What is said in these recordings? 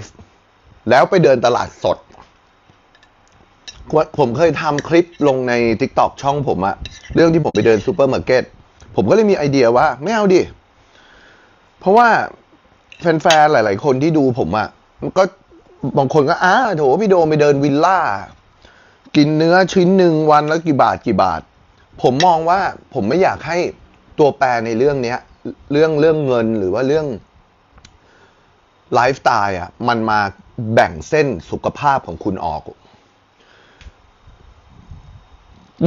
ฟ์แล้วไปเดินตลาดสด ผมเคยทำคลิปลงใน t ิ k t o k ช่องผมอะเรื่องที่ผมไปเดินซูเปอร์มาร์เก็ตผมก็เลยมีไอเดียว่า ไม่เอาดิ เพราะว่าแฟนๆ หลาย ๆ คนที่ดูผมอะมันก็บางคนก็อ้าโถพี่โดมไปเดินวิลล่า กินเนื้อชิ้นหนึ่งวันและกี่บาทกี่บาท ผมมองว่าผมไม่อยากให้ตัวแปรในเรื่องเนี้ย เรื่องเรื่องเงินหรือว่าเรื่อง ไลฟ์สไตล์อะมันมาแบ่งเส้นสุขภาพของคุณออก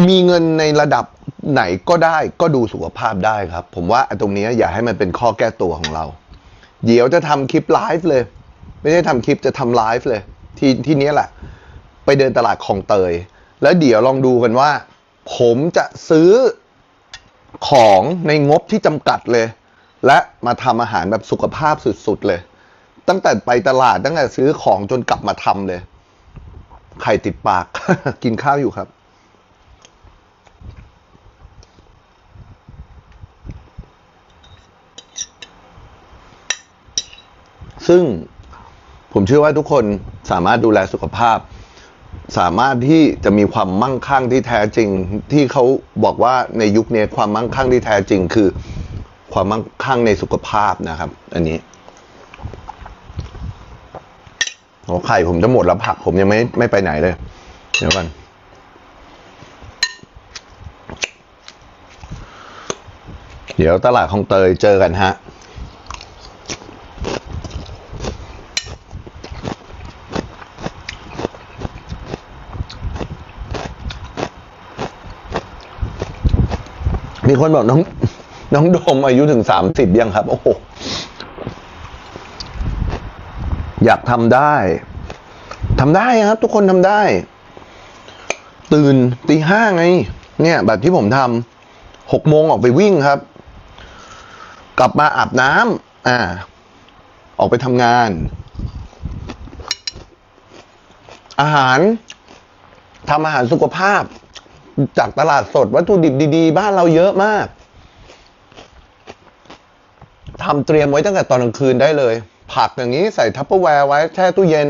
มีเงินในระดับไหนก็ได้ก็ดูสุขภาพได้ครับ ผมว่าตรงนี้อย่าให้มันเป็นข้อแก้ตัวของเรา เดี๋ยวจะทำคลิปไลฟ์เลย ไม่ได้ทำคลิปจะทำไลฟ์เลย ที่ที่นี้แหละ ไปเดินตลาดคลองเตย แล้วเดี๋ยวลองดูกันว่า ผมจะซื้อของในงบที่จำกัดเลย และมาทำอาหารแบบสุขภาพสุดๆเลย ตั้งแต่ไปตลาดตั้งแต่ซื้อของจนกลับมาทำเลย ไข่ติดปาก กินข้าวอยู่ครับ ซึ่งผมเชื่อว่าทุกคนสามารถดูแลสุขภาพ สามารถที่จะมีความมั่งคั่งที่แท้จริง ที่เขาบอกว่าในยุคนี้ความมั่งคั่งที่แท้จริง คือ ความมั่งคั่งในสุขภาพนะครับ อันนี้ โอ้ไข่ผมจะหมดแล้วผัก ผมยังไม่ไม่ไปไหนเลย เดี๋ยวกันเดี๋ยวตลาดคลองเตยเจอกันฮะมีคนบอกน้อง น้องโดมอายุถึงสามสิบยังครับ โอ้โห อยากทำได้ทำได้ครับ ทุกคนทำได้ ตื่นตีห้าไง เนี่ย แบบที่ผมทำหกโมงออกไปวิ่งครับ กลับมาอาบน้ำอ่า ออกไปทำงาน อาหารทำอาหารสุขภาพ จากตลาดสดวัตถุดิบดี ๆ บ้านเราเยอะมากทำเตรียมไว้ตั้งแต่ตอนกลางคืนได้เลย ผักอย่างนี้ใส่ทัพเปอร์แวร์ไว้แช่ตู้เย็น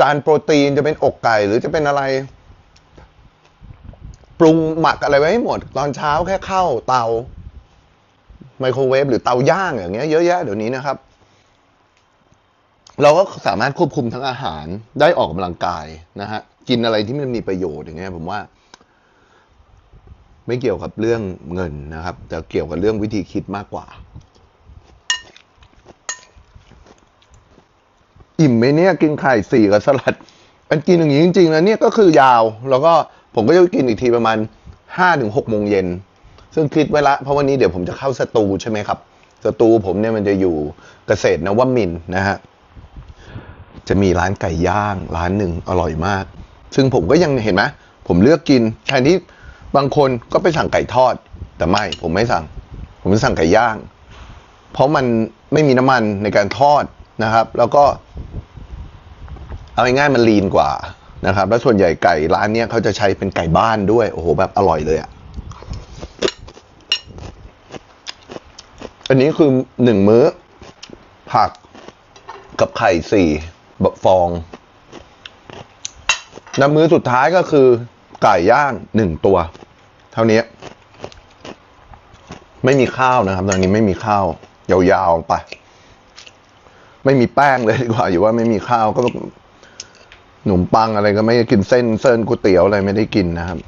จานโปรตีนจะเป็นอกไก่หรือจะเป็นอะไร ปรุงหมักอะไรไว้ให้หมด ตอนเช้าแค่เข้าเตา ไมโครเวฟหรือเตาย่างอย่างเงี้ยเยอะแยะเดี๋ยวนี้นะครับ เราก็สามารถควบคุมทั้งอาหารได้ออกกำลังกายนะฮะกินอะไรที่มันมีประโยชน์อย่างเงี้ยผมว่าไม่เกี่ยวกับเรื่องเงินนะครับ แต่เกี่ยวกับเรื่องวิธีคิดมากกว่า อิ่มไหมเนี่ยกินไข่สี่กับสลัดมันกินอย่างนี้จริงๆแล้วเนี่ยก็คือยาว แล้วก็ผมก็จะกินอีกทีประมาณห้าถึงหกโมงเย็น ซึ่งคิดไว้ละ เพราะวันนี้เดี๋ยวผมจะเข้าสตูใช่ไหมครับ สตูผมเนี่ยมันจะอยู่เกษตรนวมินนะฮะจะมีร้านไก่ย่างร้านหนึ่งอร่อยมาก ซึ่งผมก็ยังเห็นไหมผมเลือกกินแทนที่บางคนก็ไปสั่งไก่ทอด แต่ไม่ผมไม่สั่ง ผมสั่งไก่ย่าง เพราะมันไม่มีน้ำมันในการทอด นะครับ แล้วก็ เอาง่ายๆมันลีนกว่านะครับ แล้วส่วนใหญ่ไก่ร้านเนี้ยเขาจะใช้เป็นไก่บ้านด้วย โอ้โห แบบอร่อยเลยอะ่ะ อันนี้คือหนึ่งมื้อ ผักกับไข่สี่ฟอง น้ำมื้อสุดท้ายก็คือ ไก่ย่างหนึ่งตัว เท่านี้ ไม่มีข้าวนะครับ ตอนนี้ไม่มีข้าวยาวๆไป ไม่มีแป้งเลยดีกว่าอยู่ว่าไม่มีข้าวก็หนุ่มปังอะไรก็ไม่กินเส้นเส้นก๋วยเตี๋ยวอะไรไม่ได้กินนะครับ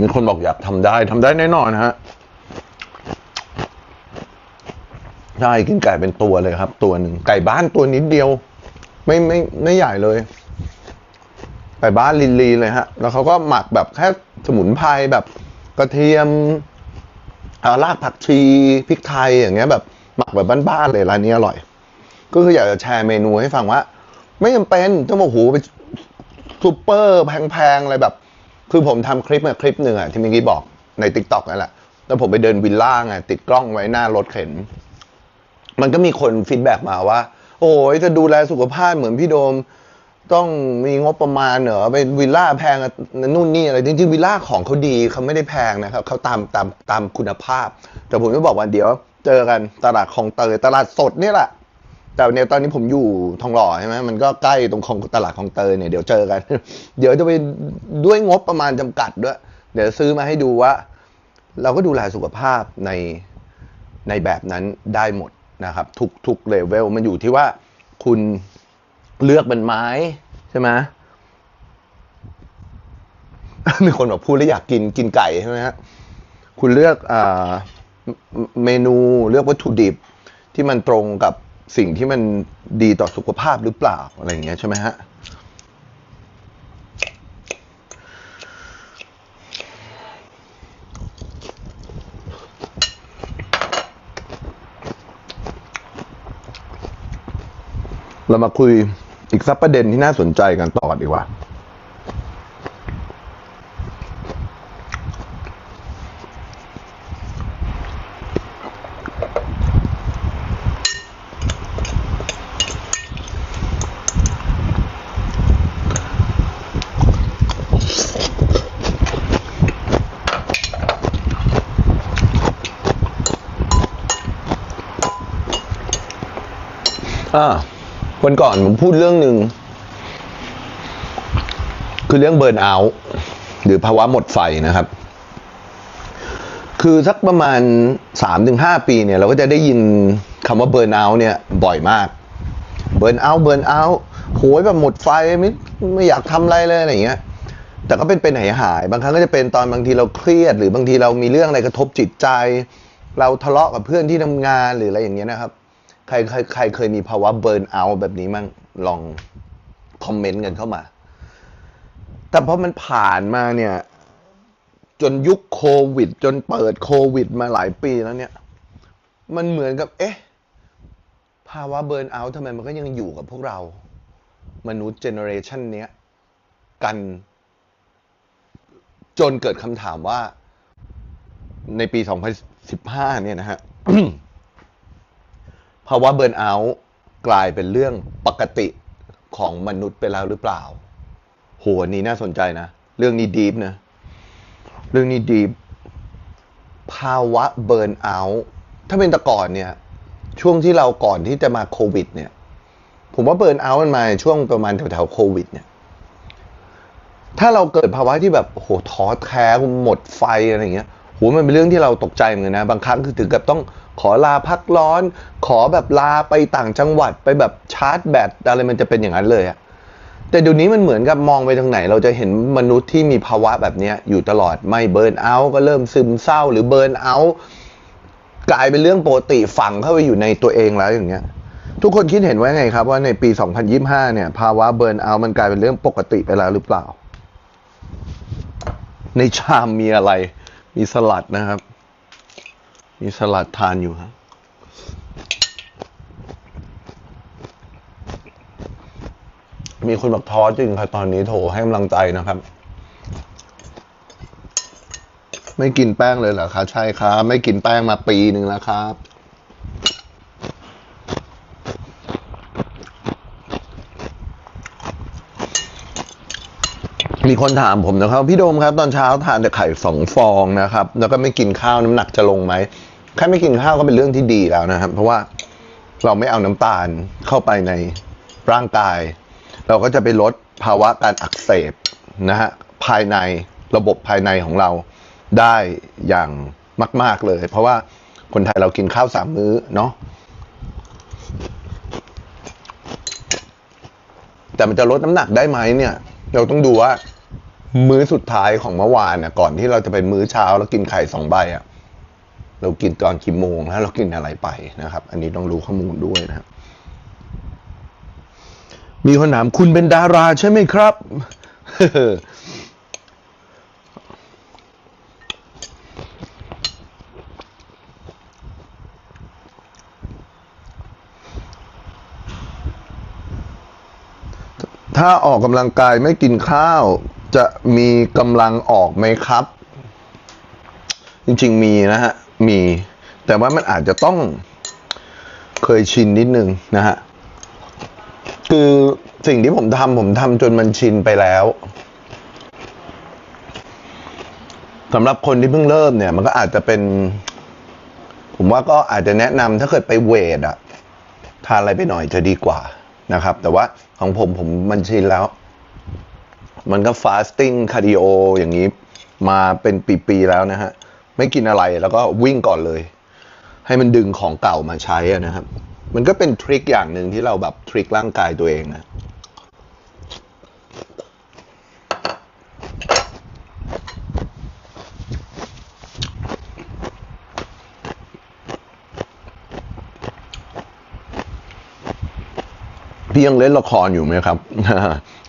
มีคนบอกอยากทำได้ทำได้แน่นอนฮะใช่กินไก่เป็นตัวเลยครับ ตัวหนึ่งไก่บ้านตัวนิดเดียว ไม่ไม่ไม่ใหญ่เลย ไก่บ้านลินลีเลยฮะ แล้วเขาก็หมักแบบแค่สมุนไพรแบบกระเทียมเอ่อรากผักชีพริกไทยอย่างเงี้ยแบบหมักแบบบ้านๆเลยร้านนี้อร่อย ก็คืออยากจะแชร์เมนูให้ฟังว่า ไม่จำเป็นต้องมาโอ้โหไปซูเปอร์แพงๆอะไรแบบ คือผมทำคลิปมาคลิปหนึ่งอะที่เมื่อกี้บอกในติ๊กต็อกนั่นแหละแล้วผมไปเดินวิลล่าไงติดกล้องไว้หน้ารถเข็น มันก็มีคนฟีดแบ็มาว่า โอ้ยจะดูแลสุขภาพเหมือนพี่โดม ต้องมีงบประมาณเหรอเป็นวิลล่าแพงนู่นนี่อะไรจริงๆวิลล่าของเขาดีเขาไม่ได้แพงนะครับเขาตามตามตามคุณภาพ แต่ผมจะบอกว่าเดี๋ยว เจอกันตลาดคลองเตยตลาดสดนี่แหละแต่เนี่ยตอนนี้ผมอยู่ทองหล่อใช่ไหมมันก็ใกล้ตรงของตลาดคลองเตยเนี่ยเดี๋ยวเจอกัน เดี๋ยวจะไปด้วยงบประมาณจำกัดด้วย เดี๋ยวซื้อมาให้ดูว่า เราก็ดูแลสุขภาพในในแบบนั้นได้หมดนะครับ ทุกทุกเลเวลมันอยู่ที่ว่าคุณ เลือกเป็นไม้ใช่ไหมมีคนบอกพูดแล้วอยากกินกินไก่ใช่ไหมฮะคุณเลือกอเมนูเลือกวัตถุดิบที่มันตรงกับสิ่งที่มันดีต่อสุขภาพหรือเปล่าอะไรอย่างเงี้ยใช่ไหมฮะเรามาคุย อีกสักประเด็นที่น่าสนใจกันต่อดีกว่า อ่า วันก่อนผมพูดเรื่องหนึ่งคือเรื่องเบิร์นเอาท์หรือภาวะหมดไฟนะครับ คือสักประมาณสามถึงห้าปีเนี่ย เราก็จะได้ยินคำว่าเบิร์นเอาท์เนี่ย บ่อยมาก เบิร์นเอาท์เบิร์นเอาท์โหยแบบหมดไฟไม่ไม่อยากทำอะไรเลยอะไรอย่างเงี้ยแต่ก็เป็นเป็นหายหายๆบางครั้งก็จะเป็นตอนบางทีเราเครียด หรือบางทีเรามีเรื่องอะไรกระทบจิตใจ เราทะเลาะกับเพื่อนที่ทำงานหรืออะไรอย่างเงี้ยนะครับ ใครใครใครเคยมีภาวะเบิร์นเอาท์แบบนี้มั่งลองคอมเมนต์กันเข้ามา แต่พอมันผ่านมาเนี่ย จนยุคโควิด จนเปิดโควิดมาหลายปีแล้วเนี่ย มันเหมือนกับ เอ๊ะ ภาวะเบิร์นเอาท์ทำไมมันก็ยังอยู่กับพวกเรา มนุษย์เจเนอเรชันเนี้ย กัน จนเกิดคำถามว่า ในปี 2015 เนี่ยนะฮะ ภาวะเบิร์นเอาท์กลายเป็นเรื่องปกติของมนุษย์ไปแล้วหรือเปล่า โหอันนี้น่าสนใจนะ เรื่องนี้ดีฟนะ เรื่องนี้ดีฟภาวะเบิร์นเอาท์ถ้าเป็นแต่ก่อนเนี่ย ช่วงที่เราก่อนที่จะมาโควิด เนี่ย ผมว่าเบิร์นเอาท์มันมาช่วงประมาณแถวๆโควิด เนี่ย ถ้าเราเกิดภาวะที่แบบโอ้โหท้อแท้หมดไฟอะไรอย่างเงี้ย โหมันเป็นเรื่องที่เราตกใจเหมือนกันนะ บางครั้งคือถึงกับต้องขอลาพักร้อน ขอแบบลาไปต่างจังหวัดไปแบบชาร์จแบตอะไรมันจะเป็นอย่างนั้นเลยอะแต่เดี๋ยวนี้มันเหมือนกับมองไปทางไหน เราจะเห็นมนุษย์ที่มีภาวะแบบนี้อยู่ตลอดไม่เบิร์นเอาท์ก็เริ่มซึมเศร้าหรือเบิร์นเอาท์กลายเป็นเรื่องปกติฝังเข้าไปอยู่ในตัวเองแล้วอย่างเงี้ย ทุกคนคิดเห็นว่าไงครับว่าในปี 2025 เนี่ย ภาวะเบิร์นเอาท์มันกลายเป็นเรื่องปกติไปแล้วหรือเปล่า ในชามมีอะไร มีสลัดนะครับ มีสลัดทานอยู่ครับมีคนบอกท้อจริงครับตอนนี้โถให้กำลังใจนะครับ ไม่กินแป้งเลยเหรอครับใช่ครับ ไม่กินแป้งมาปีหนึ่งแล้วครับ มีคนถามผมนะครับพี่โดมครับ ตอนเช้าทานแต่ไข่สองฟองนะครับ แล้วก็ไม่กินข้าวน้ำหนักจะลงไหมแค่ไม่กินข้าวก็เป็นเรื่องที่ดีแล้วนะครับ เพราะว่าเราไม่เอาน้ำตาลเข้าไปในร่างกาย เราก็จะไปลดภาวะการอักเสบนะฮะภายในระบบภายในของเราได้อย่างมาก ๆเลย เพราะว่าคนไทยเรากินข้าวสามมื้อเนาะแต่มันจะลดน้ำหนักได้ไหมเนี่ย เราต้องดูว่า มื้อสุดท้ายของเมื่อวานเนี่ยก่อนที่เราจะเป็นมื้อเช้าแล้วกินไข่สองใบอะเรากินตอนกี่โมงแล้วเรากินอะไรไปนะครับ อันนี้ต้องรู้ข้อมูลด้วยนะครับมีคนถามคุณเป็นดาราใช่ไหมครับ ถ้าออกกำลังกายไม่กินข้าว จะมีกำลังออกไหมครับ จริงๆมีนะฮะ มี แต่ว่ามันอาจจะต้องเคยชินนิดนึงนะฮะ คือสิ่งที่ผมทำผมทำจนมันชินไปแล้วสำหรับคนที่เพิ่งเริ่มเนี่ย มันก็อาจจะเป็น ผมว่าก็อาจจะแนะนำถ้าเกิดไปเวทอะทานอะไรไปหน่อยจะดีกว่านะครับ แต่ว่าของผมผมมันชินแล้ว มันก็ฟาสติ้งคาร์ดิโออย่างนี้มาเป็นปีๆแล้วนะฮะ ไม่กินอะไรแล้วก็วิ่งก่อนเลย ให้มันดึงของเก่ามาใช้อะนะครับ มันก็เป็นทริคอย่างหนึ่งที่เราแบบทริคร่างกายตัวเองนะพี่ยังเล่นละครอยู่ไหมครับ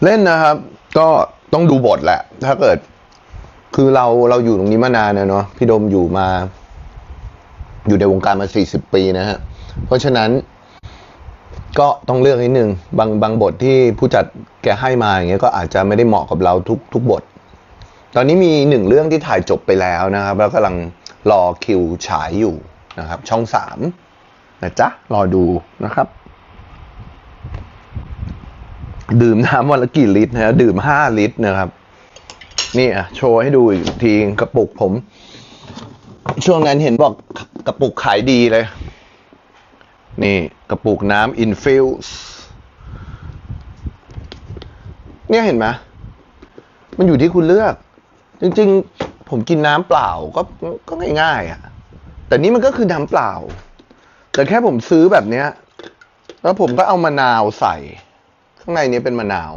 เล่นนะครับ ก็ต้องดูบทแหละ ถ้าเกิด คือเราเราอยู่ตรงนี้มานานนะเนาะพี่ดมอยู่มา อยู่ในวงการมาสี่สิบปีนะฮะ เพราะฉะนั้นก็ต้องเลือกนิดนึงบางบางบทที่ผู้จัดแกให้มาอย่างเงี้ยก็อาจจะไม่ได้เหมาะกับเราทุกทุกบท ตอนนี้มีหนึ่งเรื่องที่ถ่ายจบไปแล้วนะครับ แล้วกำลังรอคิวฉายอยู่นะครับ ช่องสามนะจ๊ะ รอดูนะครับ ดื่มน้ำวันละกี่ลิตรนะฮะดื่มห้าลิตรนะครับ นี่อะโชว์ให้ดูอีกทีกระปุกผม ช่วงนั้นเห็นบอกกระปุกขายดีเลย นี่กระปุกน้ำ infuse เนี่ยเห็นไหมมันอยู่ที่คุณเลือก จริงๆ ผมกินน้ำเปล่าก็ก็ง่ายๆอะ แต่นี่มันก็คือน้ำเปล่า แต่แค่ผมซื้อแบบเนี้ย แล้วผมก็เอามะนาวใส่ ข้างในนี้เป็นมะนาว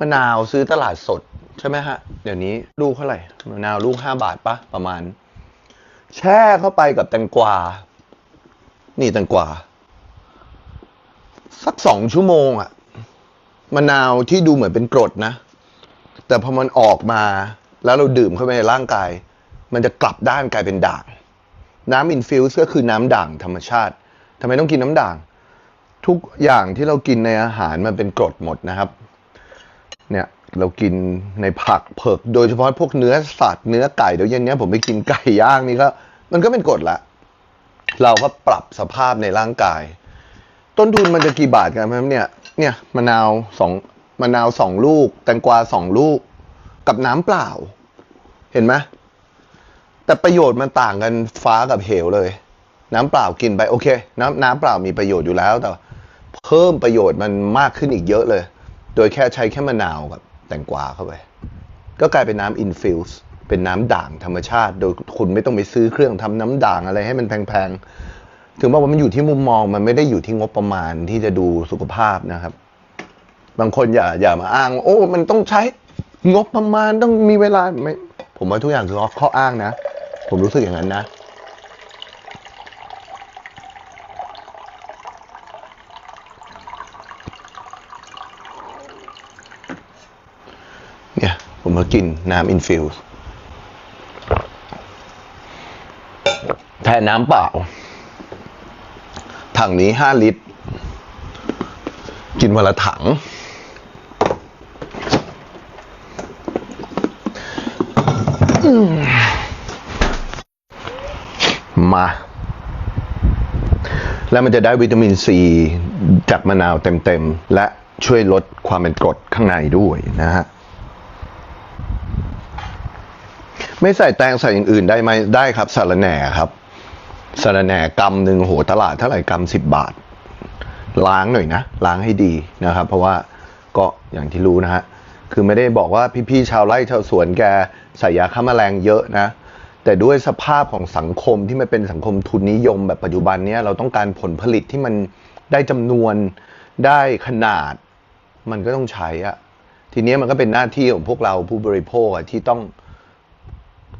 มะนาวซื้อตลาดสดใช่ไหมฮะ เดี๋ยวนี้ลูกเท่าไหร่มะนาวลูกห้าบาทปะประมาณ แช่เข้าไปกับแตงกวา นี่แตงกวา สักสองชั่วโมงอะมะนาวที่ดูเหมือนเป็นกรดนะ แต่พอมันออกมาแล้วเราดื่มเข้าไปในร่างกาย มันจะกลับด้านกลายเป็นด่าง น้ำอินฟิวส์ก็คือน้ำด่างธรรมชาติทำไมต้องกินน้ำด่าง ทุกอย่างที่เรากินในอาหารมันเป็นกรดหมดนะครับ เนี่ยเรากินในผักเผือกโดยเฉพาะพวกเนื้อสัตว์เนื้อไก่เดี๋ยวเย็นเนี้ยผมไปกินไก่ย่างนี่ก็มันก็เป็นกรดละ เราก็ปรับสภาพในร่างกาย ต้นทุนมันจะกี่บาทกันครับเนี่ย เนี่ยมะนาวสองมะนาวสองลูก แตงกวาสองลูก กับน้ำเปล่า เห็นไหมแต่ประโยชน์มันต่างกันฟ้ากับเหวเลย น้ำเปล่ากินไปโอเค น้ำน้ำเปล่ามีประโยชน์อยู่แล้วแต่ เพิ่มประโยชน์มันมากขึ้นอีกเยอะเลย โดยแค่ใช้แค่มะนาวกับแตงกวาเข้าไป ก็กลายเป็นน้ำอินฟิวส์เป็นน้ำด่างธรรมชาติ โดยคุณไม่ต้องไปซื้อเครื่องทำน้ำด่างอะไรให้มันแพงๆ ถึงบอกว่ามันอยู่ที่มุมมองมันไม่ได้อยู่ที่งบประมาณที่จะดูสุขภาพนะครับ บางคนอย่าอย่ามาอ้างว่าโอ้ มันต้องใช้งบประมาณต้องมีเวลาไม่ผมว่าทุกอย่างคือข้ออ้างนะ ผมรู้สึกอย่างนั้นนะ เนี่ย ผมมา กินน้ำอินฟิวส์แทนน้ำเปล่า ถังนี้ห้าลิตร กินวันละถัง มา แล้วมันจะได้วิตามินซีจากมะนาวเต็มๆ และช่วยลดความเป็นกรดข้างในด้วยนะฮะ ไม่ใส่แตงใส่อย่างอื่นได้ไหมได้ครับสาระแหน่ครับสาระแหน่กำหนึ่งโหตลาดเท่าไหร่กำสิบบาท ล้างหน่อยนะ ล้างให้ดีนะครับ เพราะว่าก็อย่างที่รู้นะฮะคือไม่ได้บอกว่าพี่ๆชาวไร่ชาวสวนแกใส่ยาฆ่าแมลงเยอะนะ แต่ด้วยสภาพของสังคมที่มันเป็นสังคมทุนนิยมแบบปัจจุบันเนี้ยเราต้องการผลผลิตที่มันได้จำนวนได้ขนาด มันก็ต้องใช้อะทีเนี้ยมันก็เป็นหน้าที่ของพวกเราผู้บริโภคที่ต้อง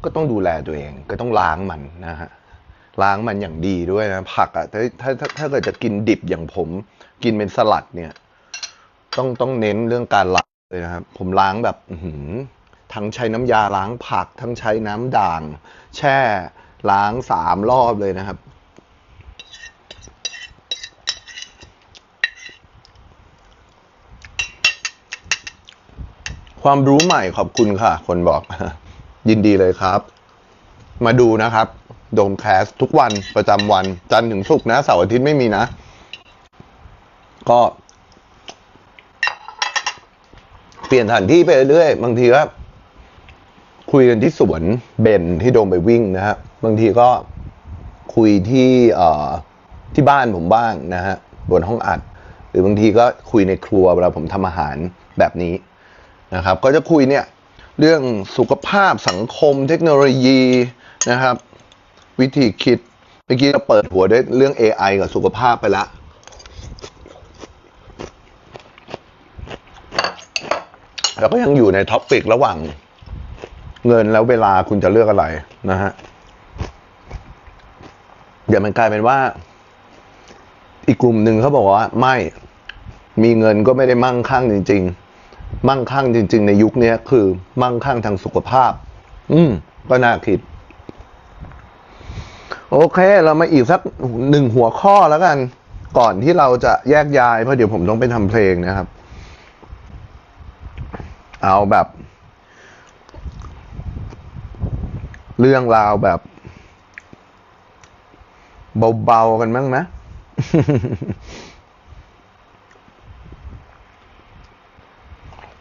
ก็ต้องดูแลตัวเอง ก็ต้องล้างมันนะฮะล้างมันอย่างดีด้วยนะผักอะถ้าถ้าถ้าถ้าเกิดจะกินดิบอย่างผม กินเป็นสลัดเนี่ย ต้องต้องเน้นเรื่องการล้างเลยนะครับผมล้างแบบหืทั้งใช้น้ำยาล้างผัก ทั้งใช้น้ำด่าง แช่ล้างสามรอบเลยนะครับ ความรู้ใหม่ขอบคุณค่ะ คนบอก ยินดีเลยครับ มาดูนะครับ โดมแคสทุกวันประจำวัน จันทร์ถึงศุกร์นะเสาร์อาทิตย์ไม่มีนะ ก็ เปลี่ยนสถานที่ไปเรื่อยบางทีก็คุยกันที่สวนเบนที่โดมไปวิ่งนะฮะบางทีก็คุยที่เอ่อที่บ้านผมบ้างนะฮะบนห้องอัด หรือบางทีก็คุยในครัวเวลาผมทำอาหารแบบนี้นะครับ ก็จะคุยเนี่ย เรื่องสุขภาพสังคมเทคโนโลยีนะครับ วิธีคิดเมื่อกี้เราเปิดหัวด้วยเรื่อง AI กับสุขภาพไปแล้วแล้วก็ยังอยู่ในท็อปปิกระหว่างเงินแล้วเวลาคุณจะเลือกอะไรนะฮะเดี๋ยวมันกลายเป็นว่า อีกกลุ่มหนึ่งเขาบอกว่าไม่มีเงินก็ไม่ได้มั่งคั่งจริง ๆ มั่งคั่งจริง ๆ ในยุคนี้คือ มั่งคั่งทางสุขภาพ อืม ก็น่าคิด โอเค เรามาอีกสักหนึ่งหัวข้อแล้วกัน ก่อนที่เราจะแยกย้าย เพราะเดี๋ยวผมต้องไปทำเพลงนะครับ เอาแบบ เรื่องราวแบบ เบา ๆ กันบ้างไห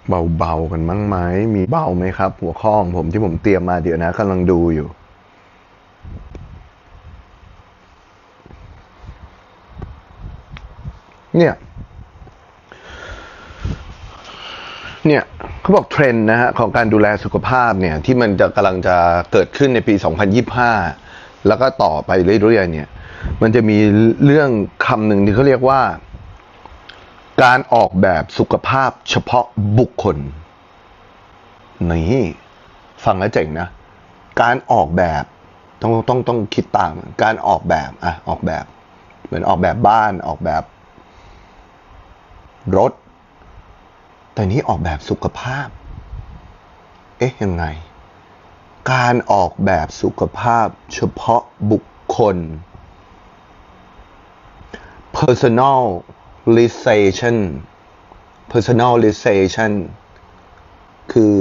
เบาๆกันบ้งไหมมีเบาไหมครับ หัวข้อของผมที่ผมเตรียมมาเดี๋ยวนะกำลังดูอยู่ เนี่ย เนี่ยเขาบอกเทรนด์นะฮะของการดูแลสุขภาพเนี่ย ที่มันจะกำลังจะเกิดขึ้นในปี 2025 แล้วก็ต่อไปเรื่อยๆเนี่ย มันจะมีเรื่องคำหนึ่งที่เขาเรียกว่า การออกแบบสุขภาพเฉพาะบุคคล นี่ ฟังแล้วเจ๋งนะ การออกแบบต้องต้องต้องคิดตามการออกแบบอะออกแบบ เหมือนออกแบบบ้านออกแบบ รถ แต่นี่ออกแบบสุขภาพ เอ๊ะยังไง การออกแบบสุขภาพเฉพาะบุคคล personal personalization personalization คือ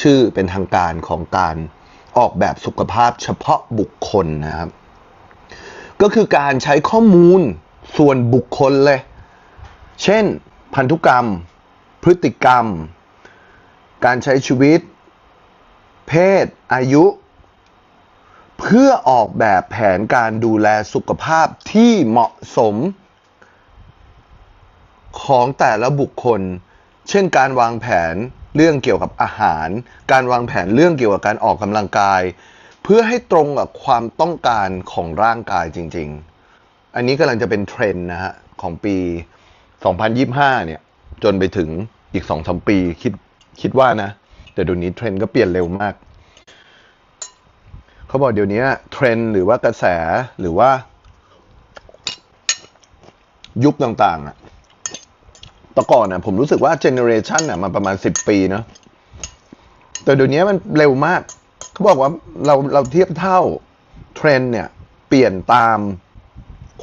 ชื่อเป็นทางการของการออกแบบสุขภาพเฉพาะบุคคลนะครับ ก็คือการใช้ข้อมูลส่วนบุคคลเลย เช่น พันธุกรรม พฤติกรรม การใช้ชีวิต เพศ อายุ เพื่อออกแบบแผนการดูแลสุขภาพที่เหมาะสม ของแต่ละบุคคล เช่นการวางแผนเรื่องเกี่ยวกับอาหาร การวางแผนเรื่องเกี่ยวกับการออกกำลังกาย เพื่อให้ตรงกับความต้องการของร่างกายจริง ๆ อันนี้กำลังจะเป็นเทรนด์นะฮะของปี 2025 เนี่ย จนไปถึงอีก 2-3 ปีคิดคิดว่านะ แต่เดี๋ยวนี้เทรนด์ก็เปลี่ยนเร็วมาก เขาบอกเดี๋ยวนี้เทรนด์หรือว่ากระแสหรือว่ายุคต่างๆอะ แต่ก่อนน่ะผมรู้สึกว่าเจเนอเรชันน่ะมันประมาณสิบปีเนอะแต่เดี๋ยวนี้มันเร็วมาก เขาบอกว่าเราเราเทียบเท่าเทรนด์เนี่ย เปลี่ยนตาม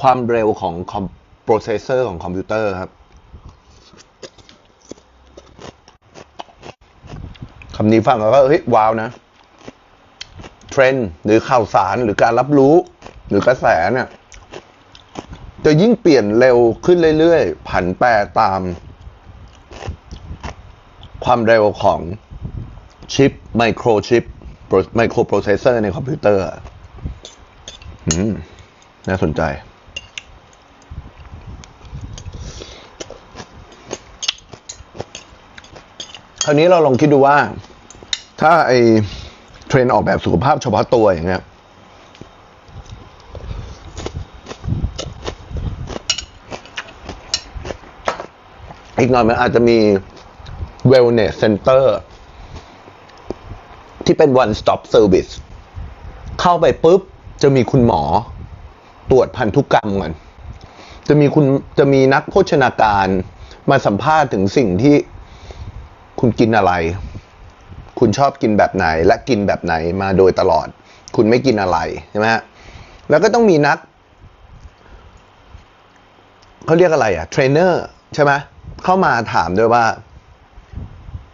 ความเร็วของคอมโปรเซสเซอร์ของคอมพิวเตอร์ครับคำนี้ฟังแล้วก็เฮ้ยว้าวนะ เทรนด์หรือข่าวสารหรือการรับรู้ หรือกระแสเนี่ย จะยิ่งเปลี่ยนเร็วขึ้นเรื่อยๆ ผันแปรตาม ความเร็วของชิปไมโครชิปไมโครโปรเซสเซอร์ในคอมพิวเตอร์อน่าสนใจคราวนี้เราลองคิดดูว่า ถ้าไอเทรนด์ออกแบบสุขภาพเฉพาะตัวอย่างเงี้ย อีกหน่อยมันอาจจะมี wellness center ที่เป็น one stop service เข้าไปปุ๊บ จะมีคุณหมอ ตรวจพันธุกรรมก่อนจะมีคุณจะมีนักโภชนาการมาสัมภาษณ์ถึงสิ่งที่คุณกินอะไร คุณชอบกินแบบไหน และกินแบบไหนมาโดยตลอด คุณไม่กินอะไรใช่ไหมฮะแล้วก็ต้องมีนักเขาเรียกอะไรอะเทรนเนอร์ใช่ไหม เข้ามาถามด้วยว่า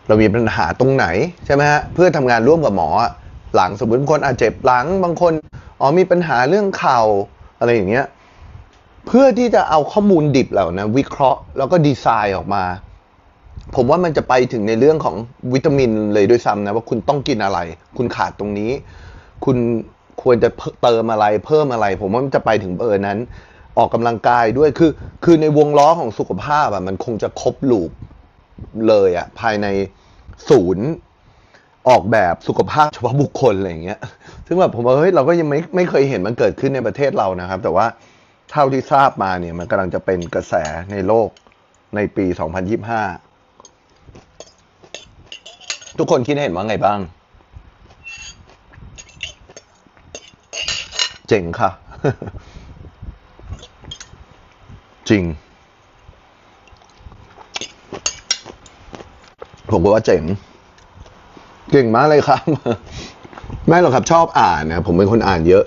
เรามีปัญหาตรงไหนใช่ไหมฮะเพื่อทำงานร่วมกับหมอ หลังสมมติบางคนอาจเจ็บหลังบางคนอ๋อมีปัญหาเรื่องเข่าอะไรอย่างเงี้ยเพื่อที่จะเอาข้อมูลดิบเหล่านั้นวิเคราะห์แล้วก็ดีไซน์ออกมา ผมว่ามันจะไปถึงในเรื่องของวิตามินเลยด้วยซ้ำนะว่าคุณต้องกินอะไร คุณขาดตรงนี้ คุณควรจะเติมอะไรเพิ่มอะไร ผมว่ามันจะไปถึงเบอร์นั้น ออกกำลังกายด้วยคือ คือในวงล้อของสุขภาพอะมันคงจะครบลูปเลยอะภายในศูนย์ออกแบบสุขภาพเฉพาะบุคคลอะไรอย่างเงี้ย ซึ่งแบบผมว่าเฮ้ยเราก็ยังไม่ไม่เคยเห็นมันเกิดขึ้นในประเทศเรานะครับ แต่ว่าเท่าที่ทราบมาเนี่ย มันกำลังจะเป็นกระแสในโลกในปี 2025 ทุกคนคิดเห็นว่าไงบ้าง เจ๋งค่ะ จริง ผมก็ว่าเจ๋ง เก่งมากเลยครับ ไม่หรอกครับชอบอ่านนะผมเป็นคนอ่านเยอะ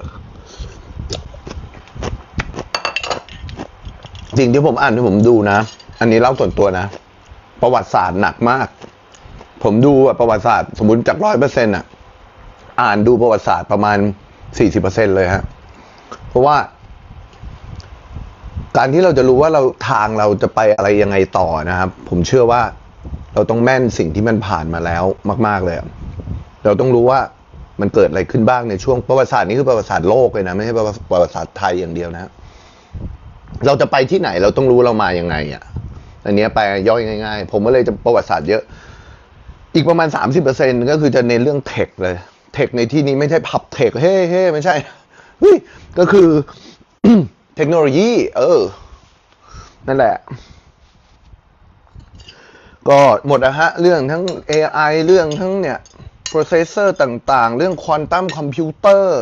จริงที่ผมอ่านที่ผมดูนะ อันนี้เล่าส่วนตัวนะ ประวัติศาสตร์หนักมาก ผมดูอะประวัติศาสตร์สมมติจากร้อยเปอร์เซ็นต์อะ อ่านดูประวัติศาสตร์ประมาณสี่สิบเปอร์เซ็นเลยฮะ เพราะว่า การที่เราจะรู้ว่าเราทางเราจะไปอะไรยังไงต่อนะครับ ผมเชื่อว่าเราต้องแม่นสิ่งที่มันผ่านมาแล้วมาก ๆเลย เราต้องรู้ว่ามันเกิดอะไรขึ้นบ้างในช่วงประวัติศาสตร์นี่คือประวัติศาสตร์โลกเลยนะไม่ใช่ประวัติศาสตร์ไทยอย่างเดียวนะ เราจะไปที่ไหนเราต้องรู้เรามายังไงอะอันนี้ไปย่อยง่าย ๆ ผมก็เลยจะประวัติศาสตร์เยอะ อีกประมาณ 30%ก็คือจะเน้นเรื่องเทคเลยเทคในที่นี้ไม่ใช่พับเทคเฮ้เฮ้ไม่ใช่เฮ้ยก็คือ ทคโนโลยี เออ นั่นแหละ ก็หมดนะฮะ เรื่องทั้ง AI เรื่องทั้งเนี่ย processor ต่างๆ เรื่องควอนตัมคอมพิวเตอร์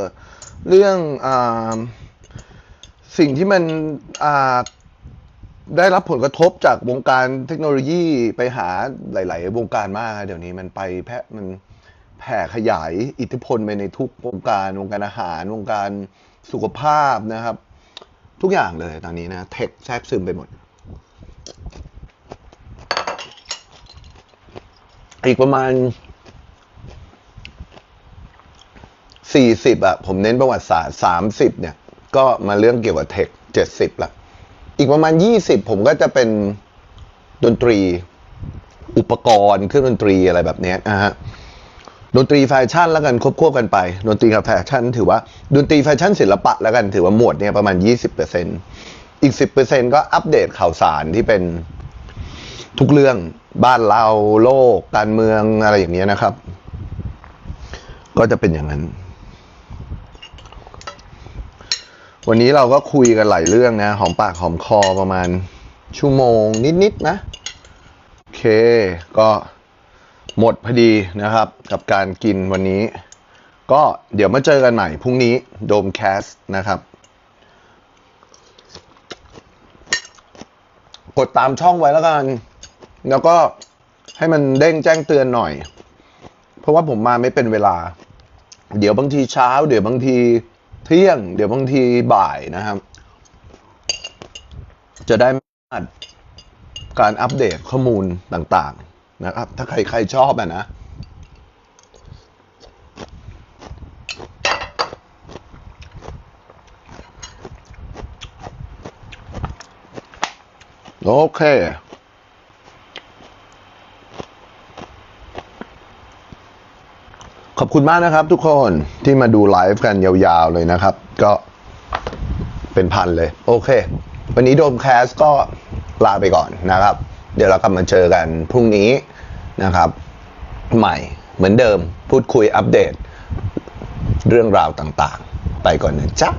เรื่องอาสิ่งที่มันอ่าได้รับผลกระทบจากวงการเทคโนโลยีไปหาหลาย ๆ วงการมาก เดี๋ยวนี้มันไปแพร่มันแผ่ขยายอิทธิพลไปในทุกวงการ วงการอาหาร วงการสุขภาพนะครับ ทุกอย่างเลยตอนนี้นะ เทคแทรกซึมไปหมด อีกประมาณสี่สิบอะผมเน้นประวัติศาสตร์สามสิบเนี่ย ก็มาเรื่องเกี่ยวกับเทคเจ็ดสิบละอีกประมาณยี่สิบผมก็จะเป็นดนตรี อุปกรณ์เครื่องดนตรีอะไรแบบนี้นะฮะ ดนตรีแฟชั่นแล้วกันควบควบกันไป ดนตรีกับแฟชั่น ถือว่าดนตรีแฟชั่นศิลปะแล้วกันถือว่าหมวดเนี่ยประมาณยี่สิบเปอร์เซ็นอีกสิบเปอร์เซ็นก็อัปเดตข่าวสารที่เป็นทุกเรื่องบ้านเราโลก การเมืองอะไรอย่างเนี้ยนะครับ ก็จะเป็นอย่างนั้น วันนี้เราก็คุยกันหลายเรื่องนะหอมปากหอมคอประมาณชั่วโมงนิดๆนะโอเคก็ หมดพอดีนะครับ กับการกินวันนี้ ก็เดี๋ยวมาเจอกันใหม่พรุ่งนี้โดมแคสนะครับ กดตามช่องไว้แล้วกัน แล้วก็ให้มันเด้งแจ้งเตือนหน่อย เพราะว่าผมมาไม่เป็นเวลา เดี๋ยวบางทีเช้า เดี๋ยวบางทีเที่ยง เดี๋ยวบางทีบ่ายนะครับ จะได้ไม่พลาดการอัปเดตข้อมูลต่างๆ นะครับ ถ้าใครใครชอบอะนะ โอเคขอบคุณมากนะครับทุกคนที่มาดูไลฟ์กันยาวๆเลยนะครับ ก็เป็นพันเลย โอเค วันนี้โดมแคสก็ลาไปก่อนนะครับ เดี๋ยวเรากลับมาเจอกันพรุ่งนี้ นะครับ ใหม่เหมือนเดิมพูดคุยอัปเดตเรื่องราวต่างๆ ไปก่อนนะจ๊ะ